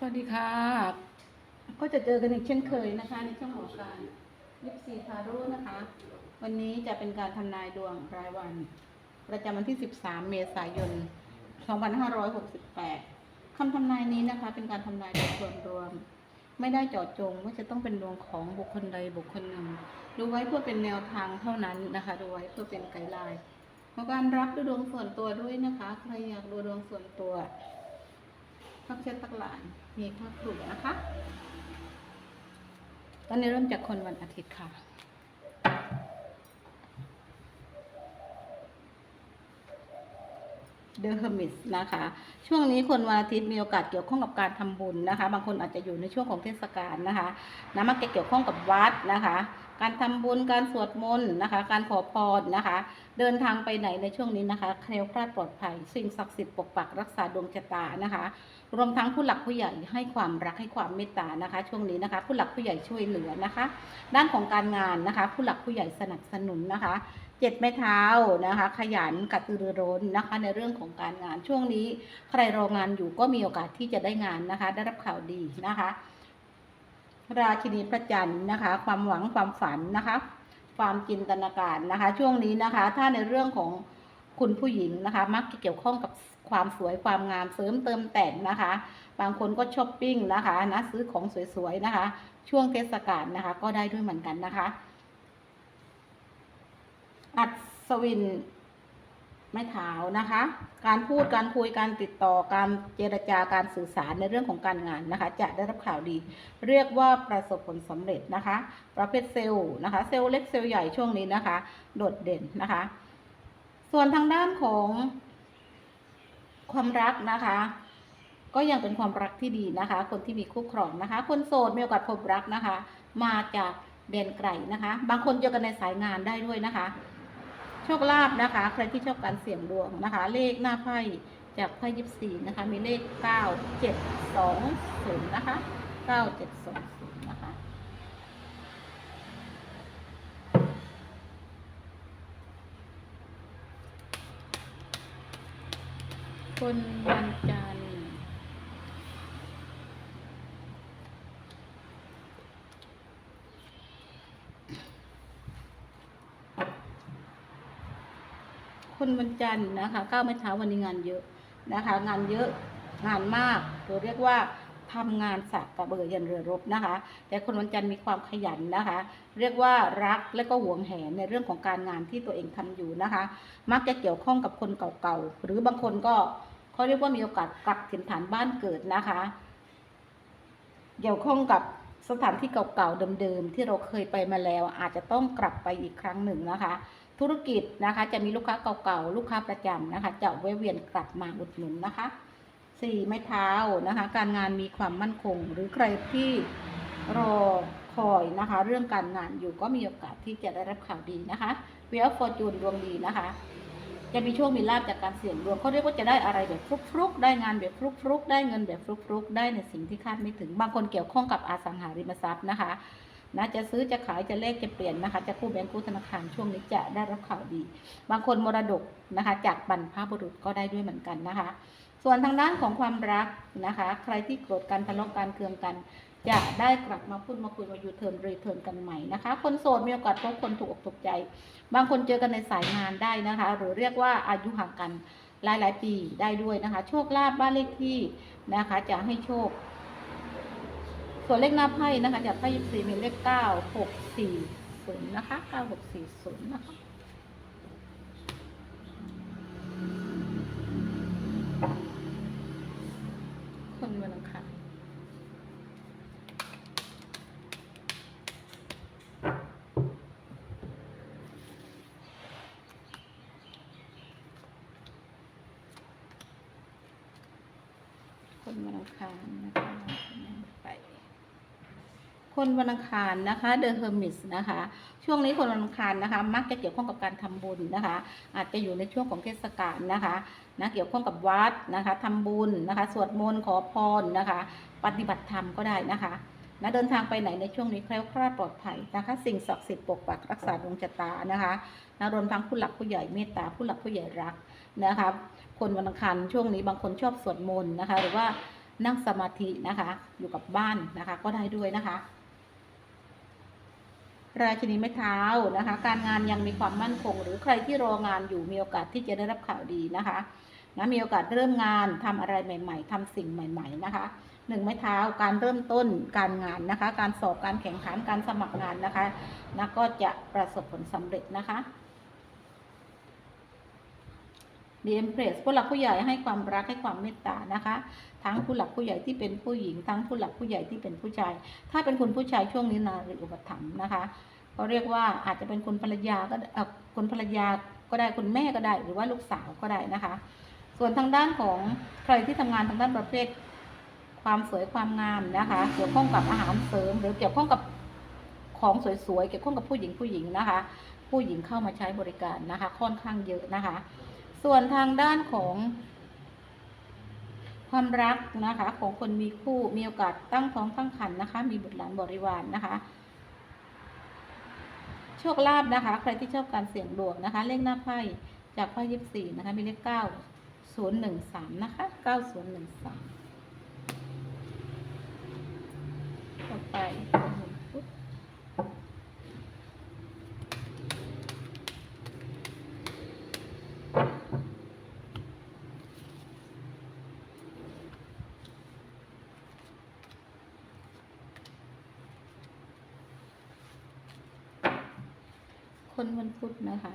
สวัสดีค่ะ ก็จะเจอกันอีกเช่นเคยนะคะ ในช่องหมอการยิปซีพารุนะคะ วันนี้จะเป็นการทำนายดวงรายวัน ประจำวันที่ 13 เมษายน 2568คำทำนายนี้นะคะ เป็นการทำนายโดยส่วนรวม ไม่ได้เจาะจงว่าจะต้องเป็นดวงของบุคคลใดบุคคลหนึ่ง ดูไว้เพื่อเป็นแนวทางเท่านั้นนะคะ ดูไว้เพื่อเป็นไกด์ไลน์ของการรับดูดวงส่วนตัวด้วยนะคะ ใครอยากดูดวงส่วนตัว พักเช็ดตักหลานมีภาพกลุ่มนะคะ ตอนนี้เริ่มจากคนวันอาทิตย์ค่ะ เดอะเฮอร์มิสนะคะ ช่วงนี้คนวันอาทิตย์มีโอกาสเกี่ยวข้องกับการทำบุญนะคะ บางคนอาจจะอยู่ในช่วงของเทศกาลนะคะนะมักจะเกี่ยวข้องกับวัดนะคะ การทำบุญการสวดมนต์นะคะ การขอพรนะคะ เดินทางไปไหนในช่วงนี้นะคะแคล้วคลาดปลอดภัย สิ่งศักดิ์สิทธิ์ปกปักรักษาดวงชะตานะคะ รวมทั้งผู้หลักผู้ใหญ่ให้ความรักให้ความเมตตานะคะ ช่วงนี้นะคะ ผู้หลักผู้ใหญ่ช่วยเหลือนะคะ ด้านของการงานนะคะ ผู้หลักผู้ใหญ่สนับสนุนนะคะ เจ็ดไม้เท้านะคะ ขยันกระตือรือร้นนะคะ ในเรื่องของการงานช่วงนี้ ใครรองานอยู่ก็มีโอกาสที่จะได้งานนะคะ ได้รับข่าวดีนะคะ ราชินีพระจันทร์นะคะ ความหวังความฝันนะคะ ความจินตนาการนะคะ ช่วงนี้นะคะ ถ้าในเรื่องของคุณผู้หญิงนะคะ มักจะเกี่ยวข้องกับความสวยความงามเสริมเติมแต่งนะคะ บางคนก็ช้อปปิ้งนะคะนะซื้อของสวยๆนะคะ ช่วงเทศกาลนะคะ ก็ได้ด้วยเหมือนกันนะคะ อัศวิน ไม้เท้านะคะ การพูดการคุยการติดต่อการเจรจาการสื่อสารในเรื่องของการงานนะคะ จะได้รับข่าวดี เรียกว่าประสบผลสำเร็จนะคะ ประเภทเซลล์นะคะ เซลล์เล็กเซลล์ใหญ่ช่วงนี้นะคะ โดดเด่นนะคะ ส่วนทางด้านของความรักนะคะก็ยังเป็นความรักที่ดีนะคะ คนที่มีคู่ครองนะคะ คนโสดมีโอกาสพบรักนะคะ มาจากแดนไกลนะคะ บางคนเจอกันในสายงานได้ด้วยนะคะ โชคลาภนะคะ ใครที่ชอบการเสี่ยงดวงนะคะ เลขหน้าไพ่จากไพ่ยิปซีนะคะ มีเลข9 7 2 0นะคะ9 7 2 0นะคะคนวันจันทร์ คนวันจันทร์นะคะก้าวไม่เท้าวันนี้งานเยอะนะคะ งานเยอะงานมากหรือเรียกว่าทำงานสักกระเบือยันเรือรบนะคะ แต่คนวันจันทร์มีความขยันนะคะ เรียกว่ารักและก็หวงแหนในเรื่องของการงานที่ตัวเองทำอยู่นะคะ มักจะเกี่ยวข้องกับคนเก่าๆ หรือบางคนก็เขาเรียกว่ามีโอกาสกลับถิ่นฐานบ้านเกิดนะคะ เกี่ยวข้องกับสถานที่เก่าๆเดิมๆที่เราเคยไปมาแล้ว อาจจะต้องกลับไปอีกครั้งหนึ่งนะคะ ธุรกิจนะคะ จะมีลูกค้าเก่าๆลูกค้าประจำนะคะ จะแวะเวียนกลับมาอุดหนุนนะคะสี่ไม้เท้านะคะ การงานมีความมั่นคง หรือใครที่รอคอยนะคะ เรื่องการงานอยู่ก็มีโอกาสที่จะได้รับข่าวดีนะคะเวียฟอร์จูนดวงดีนะคะ จะมีโชคมีลาบจากการเสี่ยงดวงเขาเรียกว่าจะได้อะไรแบบฟลุกๆ ได้งานแบบฟลุกๆ ได้เงินแบบฟลุกๆ ได้ในสิ่งที่คาดไม่ถึงบางคนเกี่ยวข้องกับอสังหาริมทรัพย์นะคะ นะจะซื้อจะขายจะเลขจะเปลี่ยนนะคะ จะกู้แบงก์กู้ธนาคารช่วงนี้จะได้รับข่าวดี บางคนมรดกนะคะ จากบรรพบุรุษก็ได้ด้วยเหมือนกันนะคะ ส่วนทางด้านของความรักนะคะ ใครที่โกรธกันทะเลาะกันเคืองกัน จะได้กลับมาพูดมาคุยมายูเทิร์นรีเทิร์นกันใหม่นะคะ คนโสดมีโอกาสพบคนถูกอกถูกใจ บางคนเจอกันในสายงานได้นะคะ หรือเรียกว่าอายุห่างกันหลายหลายๆปีได้ด้วยนะคะ โชคลาภบ้านเลขที่นะคะ จะให้โชค ส่วนเลขหน้าไพ่นะคะจากไพ่ยิปซีมีเลขเก้าหกสี่ศูนย์นะคะเก้าหกสี่ศูนย์นะคะคนวันอังคารคนวันอังคารนะคะ คนวันอังคารนะคะเดอะเฮอร์มิสนะคะ ช่วงนี้คนวันอังคารนะคะ มักจะเกี่ยวข้องกับการทำบุญนะคะ อาจจะอยู่ในช่วงของเทศกาลนะคะนะเกี่ยวข้องกับวัดนะคะทำบุญนะคะ สวดมนต์ขอพรนะคะ ปฏิบัติธรรมก็ได้นะคะนะเดินทางไปไหนในช่วงนี้แคล้วคลาดปลอดภัยนะคะ สิ่งศักดิ์สิทธิ์ปกปักรักษาดวงชะตานะคะนะรวมทั้งผู้หลักผู้ใหญ่เมตตาผู้หลักผู้ใหญ่รักนะคะคนวันอังคารช่วงนี้บางคนชอบสวดมนต์นะคะ หรือว่านั่งสมาธินะคะ อยู่กับบ้านนะคะ ก็ได้ด้วยนะคะ ราชินีไม้เท้านะคะ การงานยังมีความมั่นคง หรือใครที่รองานอยู่มีโอกาสที่จะได้รับข่าวดีนะคะนะมีโอกาสเริ่มงานทำอะไรใหม่ ๆทำสิ่งใหม่ ๆนะคะหนึ่งไม้เท้าการเริ่มต้นการงานนะคะ การสอบการแข่งขันการสมัครงานนะคะนะก็จะประสบผลสำเร็จนะคะดีเอ็มเพรสผู้หลักผู้ใหญ่ให้ความรักให้ความเมตตานะคะ ทั้งผู้หลักผู้ใหญ่ที่เป็นผู้หญิง ทั้งผู้หลักผู้ใหญ่ที่เป็นผู้ชาย ถ้าเป็นคุณผู้ชายช่วงนี้นารีอุปถัมภ์นะคะก็เรียกว่าอาจจะเป็นคุณภรรยาก็เอ่อคุณภรรยาก็ได้คุณแม่ก็ได้ หรือว่าลูกสาวก็ได้นะคะ ส่วนทางด้านของใครที่ทำงานทางด้านประเภท ความสวยความงามนะคะ เกี่ยวข้องกับอาหารเสริม หรือเกี่ยวข้องกับของสวยๆเกี่ยวข้องกับผู้หญิงผู้หญิงนะคะ ผู้หญิงเข้ามาใช้บริการนะคะ ค่อนข้างเยอะนะคะ ส่วนทางด้านของ ความรักนะคะ ของคนมีคู่มีโอกาสตั้งท้องตั้งครรภ์นะคะ มีบุตรหลานบริวารนนะคะโชคลาภนะคะ ใครที่ชอบการเสี่ยงดวงนะคะ เลขหน้าไพ่จากไพ่ยิบสี่นะคะ มีเลขเก้าศูนย์หนึ่งสามนะคะเก้าศูนย์หนึ่งสามต่อไปปุ๊บ คนวันพุธนะคะ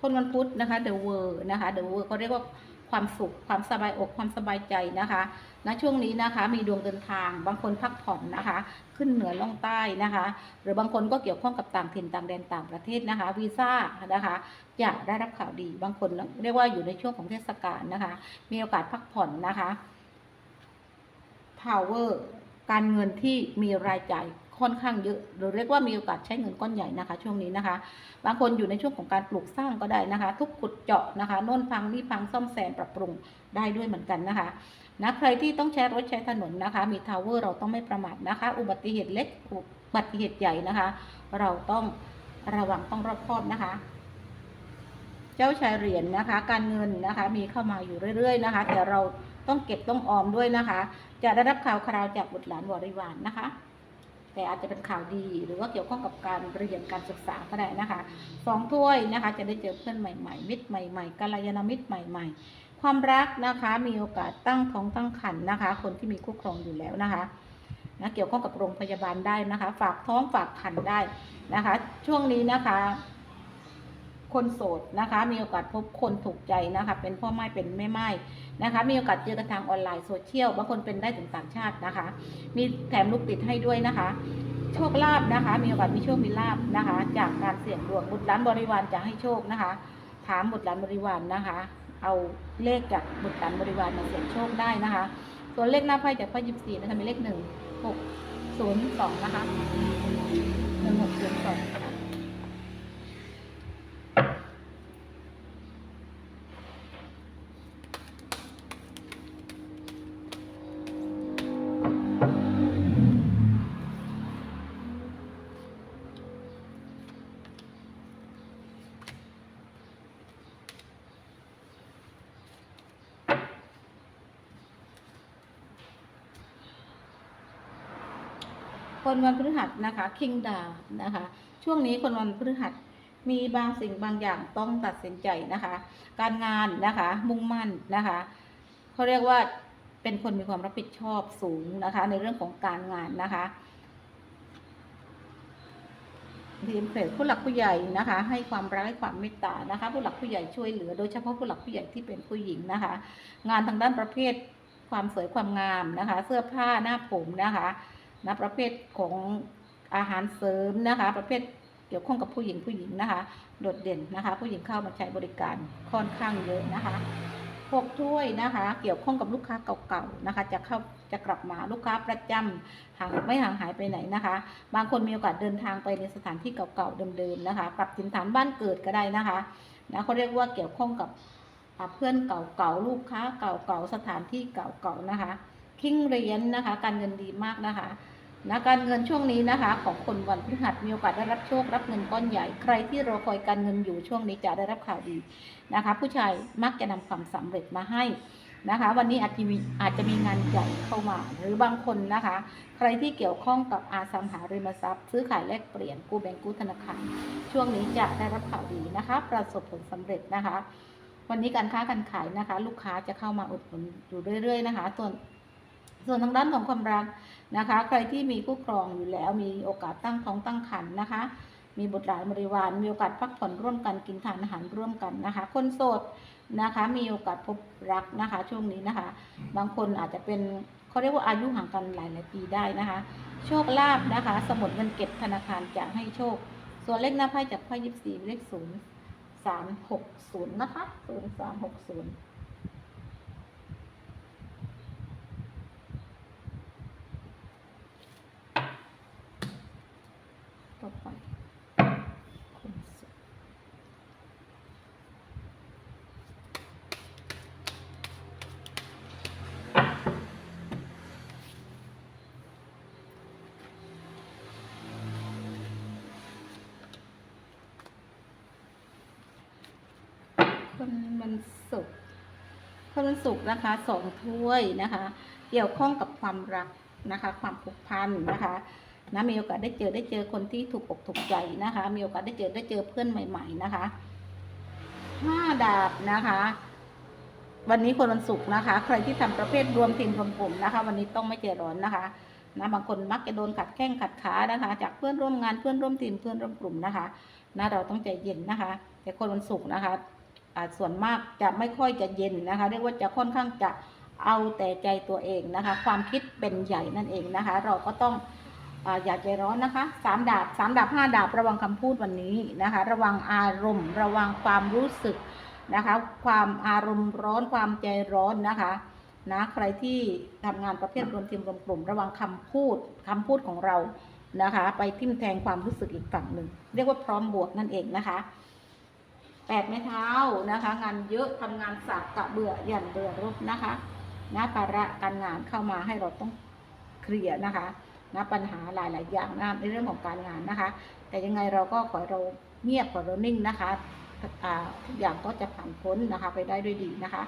คนวันพุธนะคะ The World นะคะ The World ก็เรียกว่าความสุขความสบายอกความสบายใจนะคะณช่วงนี้นะคะ มีดวงเดินทาง บางคนพักผ่อนนะคะ ขึ้นเหนือล่องใต้นะคะ หรือบางคนก็เกี่ยวข้องกับต่างถิ่นต่างแดนต่างประเทศนะคะวีซ่านะคะจะได้รับข่าวดี บางคนเรียกว่าอยู่ในช่วงของเทศกาลนะคะ มีโอกาสพักผ่อนนะคะ power การเงินที่มีรายจ่าย ค่อนข้างเยอะหรือเรียกว่ามีโอกาสใช้เงินก้อนใหญ่นะคะ ช่วงนี้นะคะ บางคนอยู่ในช่วงของการปลูกสร้างก็ได้นะคะ ทุกขุดเจาะนะคะโน่นพังนี่พังซ่อมแซมปรับปรุงได้ด้วยเหมือนกันนะคะนะใครที่ต้องใช้รถใช้ถนนนะคะ มีทาวเวอร์เราต้องไม่ประมาทนะคะ อุบัติเหตุเล็กอุบัติเหตุใหญ่นะคะ เราต้องระวังต้องรอบคอบนะคะเจ้าชายเหรียญนะคะ การเงินนะคะ มีเข้ามาอยู่เรื่อย ๆ นะคะ แต่เราต้องเก็บต้องออมด้วยนะคะ จะได้รับข่าวคราวจากบุตรหลานบริวารนนะคะ แต่อาจจะเป็นข่าวดี หรือว่าเกี่ยวข้องกับการเรียนการศึกษาก็ได้นะคะสองถ้วยนะคะจะได้เจอเพื่อนใหม่ๆ มิตรใหม่ๆกัลยาณมิตรใหม่ ๆ ความรักนะคะมีโอกาสตั้งท้องตั้งครรภ์นะคะ คนที่มีคู่ครองอยู่แล้วนะคะนะเกี่ยวข้องกับโรงพยาบาลได้นะคะ ฝากท้องฝากครรภ์ได้นะคะ ช่วงนี้นะคะคนโสดนะคะ มีโอกาสพบคนถูกใจนะคะ เป็นพ่อไม้เป็นแม่ไม้ นะคะมีโอกาสเจอกันทางออนไลน์โซเชียลบางคนเป็นได้ถึงต่างชาตินะคะ มีแถมลูกติดให้ด้วยนะคะ โชคลาภนะคะ มีโอกาสมีโชคมีลาภนะคะ จากการเสี่ยงดวงบุตรหลานบริวารจะให้โชคนะคะ ถามบุตรหลานบริวารนะคะ เอาเลขจากบุตรหลานบริวารมาเสี่ยงโชคได้นะคะส่วนเลขหน้าไพ่จากไพ่ยิบสี่นะคะมีเลขหนึ่งหกศูนย์สองนะคะหนึ่งหกศูนย์สอง คนวันพฤหัสนะคะคิงดาวนะคะ ช่วงนี้คนวันพฤหัสมีบางสิ่งบางอย่างต้องตัดสินใจนะคะ การงานนะคะ มุ่งมั่นนะคะเขาเรียกว่าเป็นคนมีความรับผิดชอบสูงนะคะ ในเรื่องของการงานนะคะทีมเพลผู้หลักผู้ใหญ่นะคะ ให้ความรักให้ความเมตตานะคะ ผู้หลักผู้ใหญ่ช่วยเหลือ โดยเฉพาะผู้หลักผู้ใหญ่ที่เป็นผู้หญิงนะคะ งานทางด้านประเภทความสวยความงามนะคะ เสื้อผ้าหน้าผมนะคะ นะประเภทของอาหารเสริมนะคะ ประเภทเกี่ยวข้องกับผู้หญิงผู้หญิงนะคะ โดดเด่นนะคะ ผู้หญิงเข้ามาใช้บริการค่อนข้างเยอะนะคะหกถ้วยนะคะ เกี่ยวข้องกับลูกค้าเก่าๆนะคะ จะเข้าจะกลับมาลูกค้าประจำห่างไม่ห่างหายไปไหนนะคะ บางคนมีโอกาสเดินทางไปในสถานที่เก่าๆเดิมๆนะคะกลับถิ่นฐานบ้านเกิดก็ได้นะคะนะเขาเรียกว่าเกี่ยวข้องกับเพื่อนเก่าๆลูกค้าเก่าๆสถานที่เก่าๆนะคะ คิงเรียญนะคะ การเงินดีมากนะคะ นะการเงินช่วงนี้นะคะ ของคนวันพฤหัสมีโอกาสได้รับโชครับเงินก้อนใหญ่ ใครที่รอคอยการเงินอยู่ช่วงนี้จะได้รับข่าวดีนะคะ ผู้ชายมักจะนำความสำเร็จมาให้นะคะ วันนี้อาจจะมีอาจจะมีงานใหญ่เข้ามา หรือบางคนนะคะ ใครที่เกี่ยวข้องกับอาสังหาริมทรัพย์ ซื้อขายแลกเปลี่ยนกู้แบงก์กู้ธนาคารช่วงนี้จะได้รับข่าวดีนะคะ ประสบผลสำเร็จนะคะ วันนี้การค้าการขายนะคะ ลูกค้าจะเข้ามาอุดหนุนอยู่เรื่อย ๆ นะคะส่วน ส่วนทางด้านของความรักนะคะ ใครที่มีคู่ครองอยู่แล้วมีโอกาสตั้งท้องตั้งครรภ์นะคะ มีบุตรหลานบริวารมีโอกาสพักผ่อนร่วมกันกินทานอาหารร่วมกันนะคะ คนโสดนะคะ มีโอกาสพบรักนะคะ ช่วงนี้นะคะ บางคนอาจจะเป็นเขาเรียกว่าอายุห่างกันหลายหลายปีได้นะคะ โชคลาภนะคะ สมุดเงินเก็บธนาคารจะให้โชค ส่วนเลขหน้าไพ่จากไพ่ยิบสี่เลขศูนย์สามหกศูนย์นะคะศูนย์สามหกศูนย์ต่อไปคนสุด คนมันสุกร์คนมันสุกร์นะคะสองถ้วยนะคะ เกี่ยวข้องกับความรักนะคะ ความผูกพันนะคะนะมีโอกาสได้เจอได้เจอคนที่ถูกอกถูกใจนะคะ มีโอกาสได้เจอได้เจอเพื่อนใหม่ ๆ นะคะห้าดาบนะคะวันนี้คนวันศุกร์นะคะ ใครที่ทำประเภทรวมทีมรวมกลุ่มนะคะ วันนี้ต้องไม่ใจร้อนนะคะนะบางคนมักจะโดนขัดแข้งขัดขานะคะ จากเพื่อนร่วมงานเพื่อนร่วมทีมเพื่อนร่วมกลุ่มนะคะนะเราต้องใจเย็นนะคะ แต่คนวันศุกร์นะคะ ส่วนมากจะไม่ค่อยจะเย็นนะคะ เรียกว่าจะค่อนข้างจะเอาแต่ใจตัวเองนะคะ ความคิดเป็นใหญ่นั่นเองนะคะ เราก็ต้องอย่าใจร้อนนะคะสามดาบสามดาบห้าดาบระวังคำพูดวันนี้นะคะ ระวังอารมณ์ ระวังความรู้สึกนะคะ ความอารมณ์ร้อนความใจร้อนนะคะนะใครที่ทำงานประเภทรวมทีมรวมกลุ่ม ระวังคำพูดคำพูดของเรานะคะ ไปทิ่มแทงความรู้สึกอีกฝั่งหนึ่งเรียกว่าพร้อมบวกนั่นเองนะคะ แปดไม้เท้านะคะ งานเยอะทำงานสักกะเบื่อหยันเบื่อรบนะคะนะภาระการงานเข้ามาให้เราต้องเคลียร์นะคะนะปัญหาหลาย ๆ อย่างนะในเรื่องของการงานนะคะ แต่ยังไงเราก็ขอเราเงียบขอเรานิ่งนะคะทุกอย่างก็จะผ่านพ้นนะคะไปได้ด้วยดีนะคะ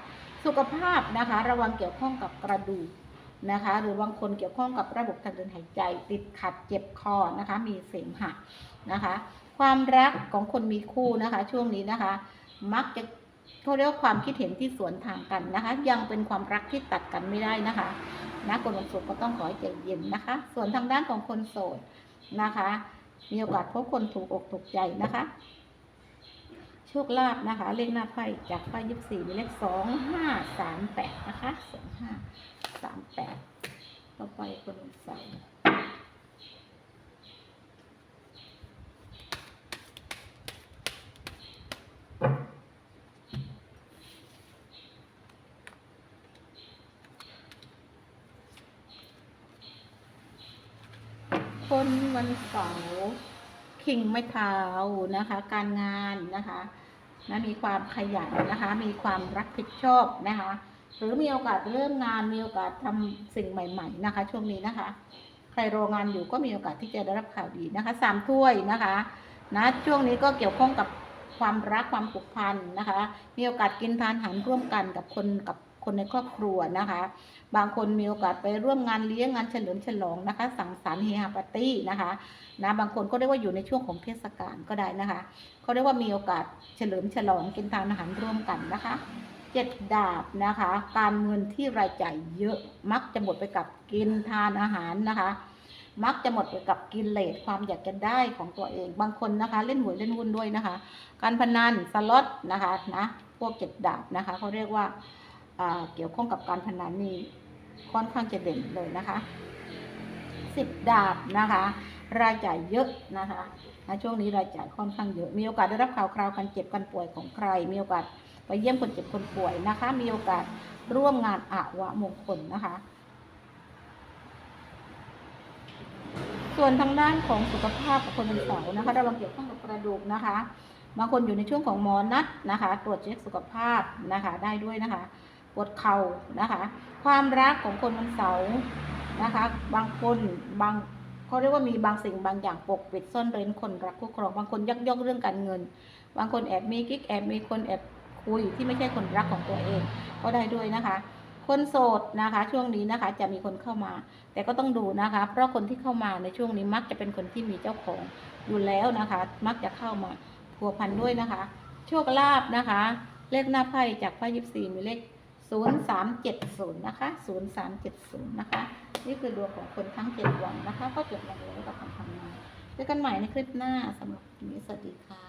สุขภาพนะคะ ระวังเกี่ยวข้องกับกระดูก นะคะ หรือบางคนเกี่ยวข้องกับระบบทางเดินหายใจ ติดขัดเจ็บคอนะคะ มีเสมหะนะคะ ความรักของคนมีคู่นะคะ ช่วงนี้นะคะ มักจะเขาเรียกว่าความคิดเห็นที่สวนทางกันนะคะ ยังเป็นความรักที่ตัดกันไม่ได้นะคะนะคนวันศุกร์ก็ต้องขอให้ใจเย็นนะคะ ส่วนทางด้านของคนโสดนะคะ มีโอกาสพบคนถูกอกถูกใจนะคะโชคลาภนะคะ เลขหน้าไพ่จากไพ่ยิบสี่มีเลขสองห้าสามแปดนะคะสองห้า สามแปดต่อไปคนวันเสาคนวันเสาร์คิงไม่เท้านะคะ การงานนะคะนะมีความขยันนะคะ มีความรับผิดชอบนะคะ หรือมีโอกาสเริ่มงานมีโอกาสทำสิ่งใหม่ ๆ นะคะ ช่วงนี้นะคะ ใครรองานอยู่ก็มีโอกาสที่จะได้รับข่าวดีนะคะสามถ้วยนะคะนะช่วงนี้ก็เกี่ยวข้องกับความรักความผูกพันนะคะ มีโอกาสกินทานอาหารร่วมกันกับคนกับคนในครอบครัวนะคะ บางคนมีโอกาสไปร่วมงานเลี้ยงงานเฉลิมฉลองนะคะ สังสรรค์เฮฮาปาร์ตี้นะคะนะบางคนก็เรียกว่าอยู่ในช่วงของเทศกาลก็ได้นะคะเขาเรียกว่ามีโอกาสเฉลิมฉลองกินทานอาหารร่วมกันนะคะ เจ็ดดาบนะคะ การเงินที่รายจ่ายเยอะมักจะหมดไปกับกินทานอาหารนะคะ มักจะหมดไปกับกินเลสความอยากจะได้ของตัวเองบางคนนะคะ เล่นหวยเล่นหุ้นด้วยนะคะ การพนันสล็อตนะคะนะพวกเจ็ดดาบนะคะเขาเรียกว่าอ่าเกี่ยวข้องกับการพนันนี่ค่อนข้างจะเด่นเลยนะคะสิบดาบนะคะ รายจ่ายเยอะนะคะนะช่วงนี้รายจ่ายค่อนข้างเยอะ มีโอกาสได้รับข่าวคราวการเจ็บการป่วยของใคร มีโอกาส ไปเยี่ยมคนเจ็บคนป่วยนะคะ มีโอกาสร่วมงานอาวะมงคลนะคะ ส่วนทางด้านของสุขภาพของคนวันเสาร์นะคะระวังเกี่ยวข้องกับกระดูกนะคะบางคนอยู่ในช่วงของหมอนัดนะคะ ตรวจเช็คสุขภาพนะคะได้ด้วยนะคะปวดเข่านะคะ ความรักของคนวันเสาร์นะคะ บางคนบางเขาเรียกว่ามีบางสิ่งบางอย่างปกปิดซ่อนเร้นคนรักคู่ครอง บางคนยักยอกเรื่องการเงิน บางคนแอบมีกิ๊กแอบมีคนแอบ คุยที่ไม่ใช่คนรักของตัวเองก็ได้ด้วยนะคะ คนโสดนะคะ ช่วงนี้นะคะจะมีคนเข้ามา แต่ก็ต้องดูนะคะ เพราะคนที่เข้ามาในช่วงนี้มักจะเป็นคนที่มีเจ้าของอยู่แล้วนะคะ มักจะเข้ามาพัวพันด้วยนะคะ โชคลาภนะคะ เลขหน้าไพ่จากไพ่ยิปซีมีเลข0370นะคะ0370นะคะ นี่คือดวงของคนทั้ง7วันนะคะ ก็จบลงแล้วกับการทำงานเจอกันใหม่ในคลิปหน้าสำหรับวันนี้สวัสดีค่ะ